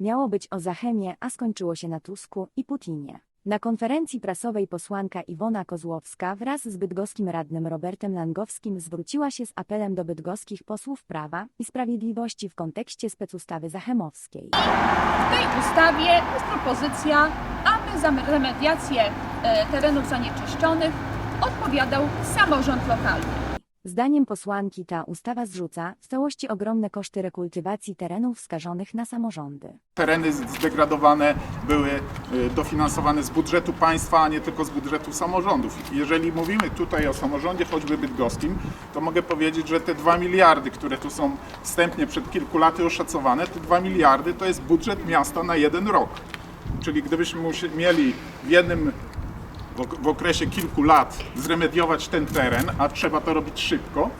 Miało być o Zachemie, a skończyło się na Tusku i Putinie. Na konferencji prasowej posłanka Iwona Kozłowska wraz z bydgoskim radnym Robertem Langowskim zwróciła się z apelem do bydgoskich posłów Prawa i Sprawiedliwości w kontekście specustawy zachemowskiej. W tej ustawie jest propozycja, aby za remediację e, terenów zanieczyszczonych odpowiadał samorząd lokalny. Zdaniem posłanki ta ustawa zrzuca w całości ogromne koszty rekultywacji terenów skażonych na samorządy. tereny zdegradowane były y, dofinansowane z budżetu państwa, a nie tylko z budżetu samorządów. Jeżeli mówimy tutaj o samorządzie choćby bydgoskim, to mogę powiedzieć, że te 2 miliardy, które tu są wstępnie przed kilku laty oszacowane, te 2 miliardy to jest budżet miasta na jeden rok. Czyli gdybyśmy mieli w jednym w ok- w okresie kilku lat zremediować ten teren, a trzeba to robić szybko,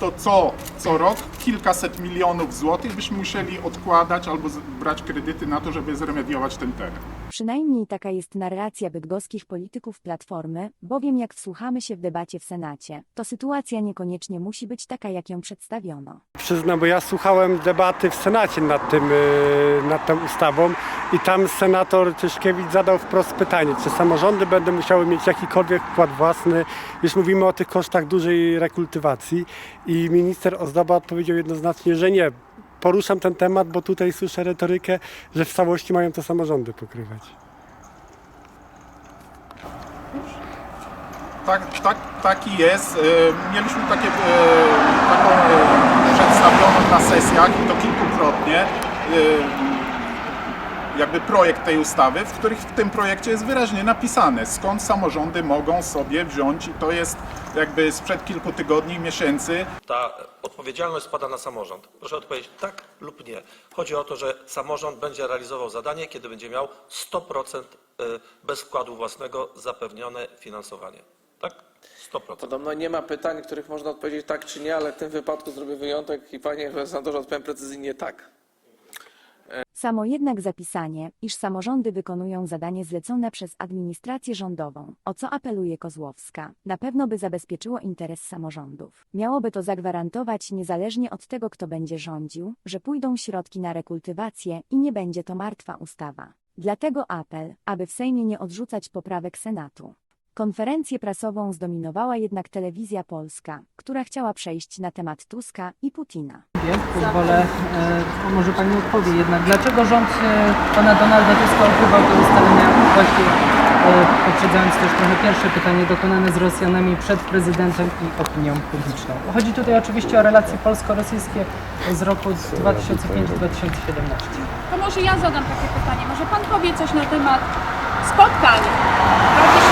to co, co rok kilkaset milionów złotych byśmy musieli odkładać albo brać kredyty na to, żeby zremediować ten teren. Przynajmniej taka jest narracja bydgoskich polityków Platformy, bowiem jak wsłuchamy się w debacie w Senacie, to sytuacja niekoniecznie musi być taka, jak ją przedstawiono. Przyznam, bo ja słuchałem debaty w Senacie nad, tym, yy, nad tą ustawą i tam senator Tyszkiewicz zadał wprost pytanie, czy samorządy będą musiały mieć jakikolwiek wkład własny. Już mówimy o tych kosztach dużej rekultywacji i minister Ozdoba odpowiedział jednoznacznie, że nie. Poruszam ten temat, bo tutaj słyszę retorykę, że w całości mają to samorządy pokrywać. Tak, tak, taki jest. E, Mieliśmy takie, e, taką e, przedstawioną na sesjach i to kilkukrotnie. Jakby projekt tej ustawy, w których w tym projekcie jest wyraźnie napisane, skąd samorządy mogą sobie wziąć i to jest jakby sprzed kilku tygodni, miesięcy ta odpowiedzialność spada na samorząd. Proszę odpowiedzieć tak lub nie. Chodzi o to, że samorząd będzie realizował zadanie, kiedy będzie miał 100% y, bez wkładu własnego zapewnione finansowanie. Tak? 100%. Podobno nie ma pytań, których można odpowiedzieć tak czy nie, ale w tym wypadku zrobię wyjątek i panie senatorze odpowiem precyzyjnie tak. Samo jednak zapisanie, iż samorządy wykonują zadanie zlecone przez administrację rządową, o co apeluje Kozłowska, na pewno by zabezpieczyło interes samorządów. Miałoby to zagwarantować, niezależnie od tego, kto będzie rządził, że pójdą środki na rekultywację i nie będzie to martwa ustawa. Dlatego apel, aby w Sejmie nie odrzucać poprawek Senatu. Konferencję prasową zdominowała jednak telewizja polska, która chciała przejść na temat Tuska i Putina. Pozwolę, e, to może Pani odpowie jednak, dlaczego rząd e, Pana Donalda Tuska ukrywał te ustalenia właśnie, e, poprzedzając też trochę pierwsze pytanie, dokonane z Rosjanami przed prezydentem i opinią publiczną. Chodzi tutaj oczywiście o relacje polsko-rosyjskie z roku 2005-2017. To może ja zadam takie pytanie. Może Pan powie coś na temat spotkań 2016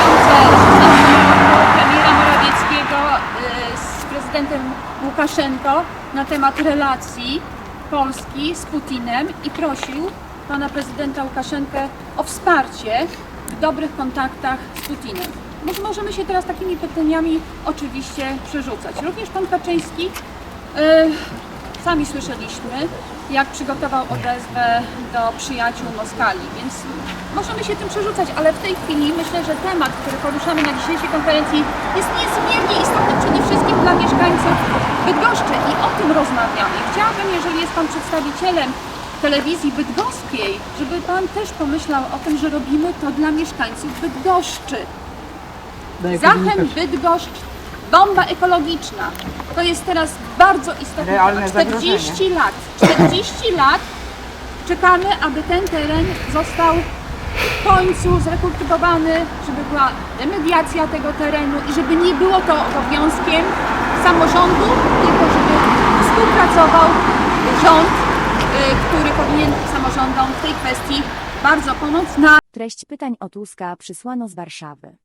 premiera Morawieckiego y, z prezydentem Łukaszenko na temat relacji Polski z Putinem i prosił pana prezydenta Łukaszenkę o wsparcie w dobrych kontaktach z Putinem. Może możemy się teraz takimi pytaniami oczywiście przerzucać. Również pan Kaczyński y, Sami słyszeliśmy, jak przygotował odezwę do przyjaciół Moskali, więc możemy się tym przerzucać, ale w tej chwili myślę, że temat, który poruszamy na dzisiejszej konferencji jest niezmiernie istotny przede wszystkim dla mieszkańców Bydgoszczy i o tym rozmawiamy. Chciałabym, jeżeli jest Pan przedstawicielem telewizji bydgoskiej, żeby Pan też pomyślał o tym, że robimy to dla mieszkańców Bydgoszczy. Zachem. Bydgoszcz, bomba ekologiczna. To jest teraz bardzo istotne. Realne 40 lat, 40 lat czekamy, aby ten teren został w końcu zrekultywowany, żeby była remediacja tego terenu i żeby nie było to obowiązkiem samorządu, tylko żeby współpracował rząd, y, który powinien samorządom w tej kwestii bardzo pomóc. Na Treść pytań o Tuska przysłano z Warszawy.